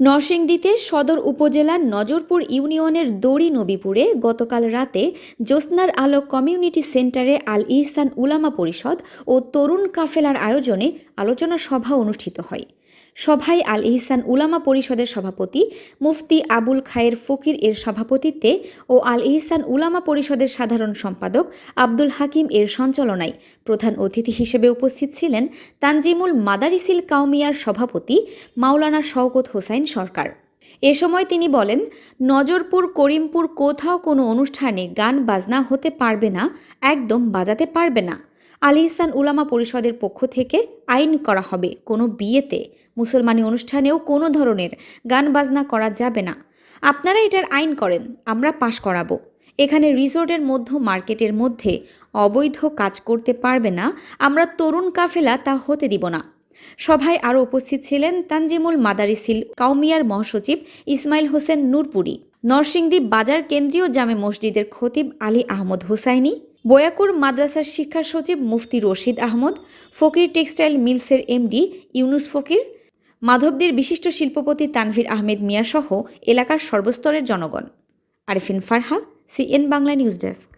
নরসিংদীতে সদর উপজেলার নজরপুর ইউনিয়নের দড়ি নবীপুরে গতকাল রাতে জ্যোৎস্নার আলো কমিউনিটি সেন্টারে আল ইহসান উলামা পরিষদ ও তরুণ কাফেলার আয়োজনে আলোচনা সভা অনুষ্ঠিত হয়। সভায় আল ইহসান উলামা পরিষদের সভাপতি, মুফতি আবুল খায়ের ফকির এর সভাপতিত্বে ও আল ইহসান উলামা পরিষদের সাধারণ সম্পাদক আব্দুল হাকিম এর সঞ্চালনায় প্রধান অতিথি হিসেবে উপস্থিত ছিলেন তানজিমুল মাদারিসিল কাউমিয়ার সভাপতি মাওলানা শওকত হোসাইন সরকার। এ সময় তিনি বলেন, নজরপুর, করিমপুর কোথাও কোনো অনুষ্ঠানে গান, বাজনা হতে পারবে না, একদম বাজাতে পারবে না। আলী ইহসান উলামা পরিষদের পক্ষ থেকে আইন করা হবে। কোনো বিয়েতে, মুসলমানি অনুষ্ঠানেও কোনো ধরনের গান বাজনা করা যাবে না। আপনারা এটার আইন করেন, আমরা পাশ করাবো। এখানে রিসোর্টের মধ্য, মার্কেটের মধ্যে অবৈধ কাজ করতে পারবে না। আমরা তরুণ কাফেলা, তা হতে দিব না। সভায় আরও উপস্থিত ছিলেন তানজিমুল মাদারিসিল কাউমিয়ার মহাসচিব ইসমাইল হোসেন নূরপুরি। নরসিংদী বাজার কেন্দ্রীয় জামে মসজিদের খতিব আলী আহমদ হুসাইনি বয়াকুর মাদ্রাসার শিক্ষা সচিব মুফতি রশিদ আহমদ, ফকির টেক্সটাইল মিলসের এমডি ইউনুস ফকির, মাধবদের বিশিষ্ট শিল্পপতি তানভীর আহমেদ মিয়াসহ এলাকার সর্বস্তরের জনগণ। Arifin Farha, CN Bangla news desk.